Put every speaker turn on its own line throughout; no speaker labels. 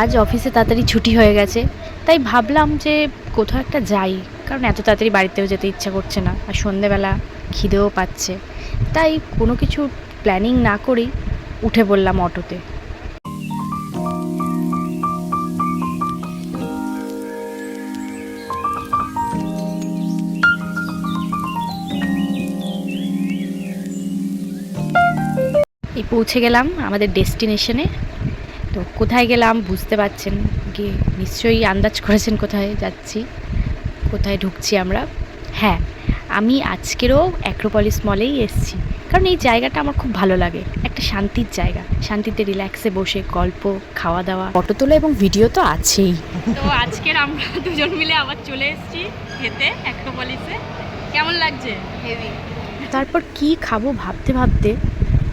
আজ অফিসে তাড়াতাড়ি ছুটি হয়ে গেছে। তাই ভাবলাম যে কোথাও একটা যাই, কারণ এত তাড়াতাড়ি বাড়িতেও যেতে ইচ্ছা করছে না আর সন্ধেবেলা খিদেও পাচ্ছে। তাই কোনো কিছু প্ল্যানিং না করেই উঠে পড়লাম অটোতে। এই পৌঁছে গেলাম আমাদের ডেস্টিনেশনে। তো কোথায় গেলাম বুঝতে পারছেন গিয়ে নিশ্চয়ই আন্দাজ করেছেন কোথায় যাচ্ছি কোথায় ঢুকছি আমরা। হ্যাঁ আমি আজকেরও অ্যাক্রোপলিস মলেই এসেছি কারণ এই জায়গাটা আমার খুব ভালো লাগে একটা শান্তির জায়গা শান্তিতে রিল্যাক্সে বসে গল্প খাওয়া দাওয়া ফটো তোলা এবং ভিডিও তো আছেই।
তো আজকের আমরা দুজন মিলে আবার চলে এসেছি খেতে অ্যাক্রোপলিসে কেমন লাগছে? হেভি
তারপর কি খাব ভাবতে ভাবতে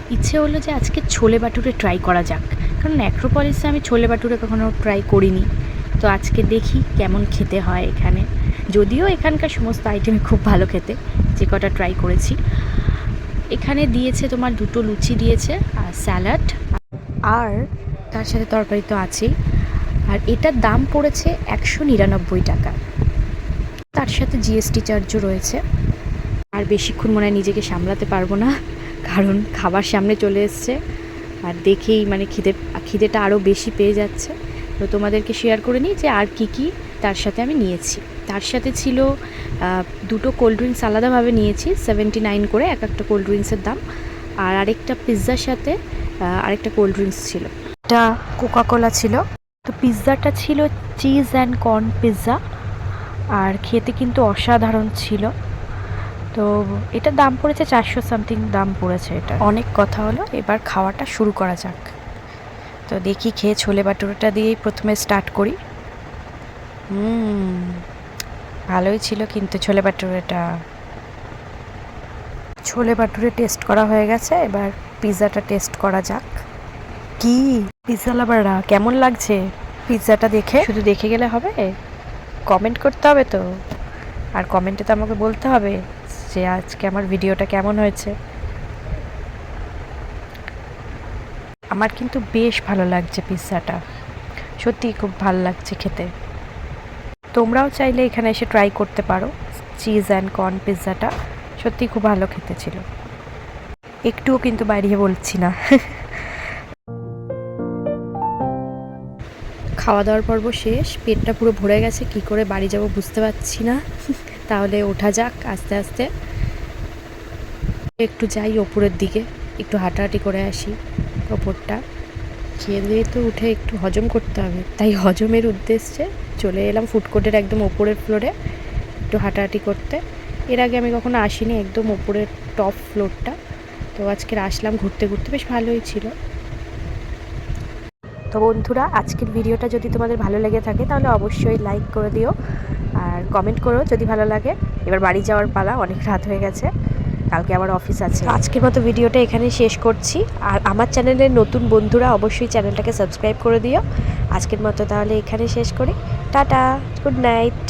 ইচ্ছে হলো যে আজকে ছোলে বাটুরে ট্রাই করা যাক। কারণ অ্যাক্রোপলিসে আমি ছোলে বাটুরে কখনো ট্রাই করিনি। তো আজকে দেখি কেমন খেতে হয় এখানে। যদিও এখানকার সমস্ত আইটেমই খুব ভালো খেতে, যে কটা ট্রাই করেছি। এখানে দিয়েছে তোমার দুটো লুচি দিয়েছে, আর স্যালাড আর তার সাথে তরকারি তো আছেই। আর এটার দাম পড়েছে একশো নিরানব্বই টাকা। তার সাথে জিএসটি চার্জও রয়েছে। আর বেশিক্ষণ মনে হয় নিজেকে সামলাতে পারব না, কারণ খাবার সামনে চলে এসছে। আর দেখেই মানে খিদে, খিদেটা আরও বেশি পেয়ে যাচ্ছে। তো তোমাদেরকে শেয়ার করে নিই যে আর কি কি তার সাথে আমি নিয়েছি। তার সাথে ছিল দুটো কোল্ড ড্রিঙ্কস আলাদাভাবে নিয়েছি সেভেন্টি নাইন করে এক একটা কোল্ড ড্রিঙ্কসের দাম। আর আরেকটা পিৎজার সাথে আরেকটা কোল্ড ড্রিঙ্কস ছিল। এটা কোকাকোলা ছিল। তো পিৎজাটা ছিল চিজ অ্যান্ড কর্ন পিৎজা আর খেতে কিন্তু অসাধারণ ছিল। তো এটা দাম পড়েছে চারশো সামথিং দাম পড়েছে এটা। অনেক কথা হলো, এবার খাওয়াটা শুরু করা যাক। তো দেখি খেয়ে ছোলে বাটুরাটা দিয়েই প্রথমে স্টার্ট করি। হুম, ভালোই ছিল কিন্তু ছোলে বাটুরেটা। ছোলে বাটুরে টেস্ট করা হয়ে গেছে, এবার পিৎজাটা টেস্ট করা যাক। কি পিৎজা লাভাররা কেমন লাগছে? পিৎজাটা দেখে? শুধু দেখে গেলে হবে? কমেন্ট করতে হবে তো? আর কমেন্টে তো আমাকে বলতে হবে। যে আজকে আমার ভিডিওটা কেমন হয়েছে। আমার কিন্তু বেশ ভালো লাগছে পিৎজাটা। সত্যিই খুব ভালো লাগছে খেতে। তোমরাও চাইলে এখানে এসে ট্রাই করতে পারো। চিজ অ্যান্ড কর্ন পিৎজাটা সত্যি খুব ভালো খেতে ছিল। একটুও কিন্তু বাড়িয়ে বলছি না। খাওয়া দাওয়ার পর্ব শেষ। পেটটা পুরো ভরে গেছে, কি করে বাড়ি যাব বুঝতে পারছি না। তাহলে ওঠা যাক আস্তে আস্তে। একটু যাই ওপরের দিকে, একটু হাঁটাহাঁটি করে আসি ওপরটা। খেয়ে দিয়ে তো উঠে একটু হজম করতে হবে। তাই হজমের উদ্দেশ্যে চলে এলাম ফুডকোর্টের একদম ওপরের ফ্লোরে একটু হাঁটাহাঁটি করতে। এর আগে আমি কখনো আসিনি একদম ওপরের টপ ফ্লোরটা তো আজকে আসলাম ঘুরতে ঘুরতে বেশ ভালোই ছিল। তো বন্ধুরা, আজকের ভিডিওটা যদি তোমাদের ভালো লেগে থাকে, তাহলে অবশ্যই লাইক করে দিও আর কমেন্ট করো যদি ভালো লাগে। এবার বাড়ি যাওয়ার পালা, অনেক রাত হয়ে গেছে, কালকে আবার অফিস আছে। আজকের মতো ভিডিওটা এখানে শেষ করছি। আর আমার চ্যানেলের নতুন বন্ধুরা অবশ্যই চ্যানেলটাকে সাবস্ক্রাইব করে দিও। আজকের মতো তাহলে এখানে শেষ করি। Tata good night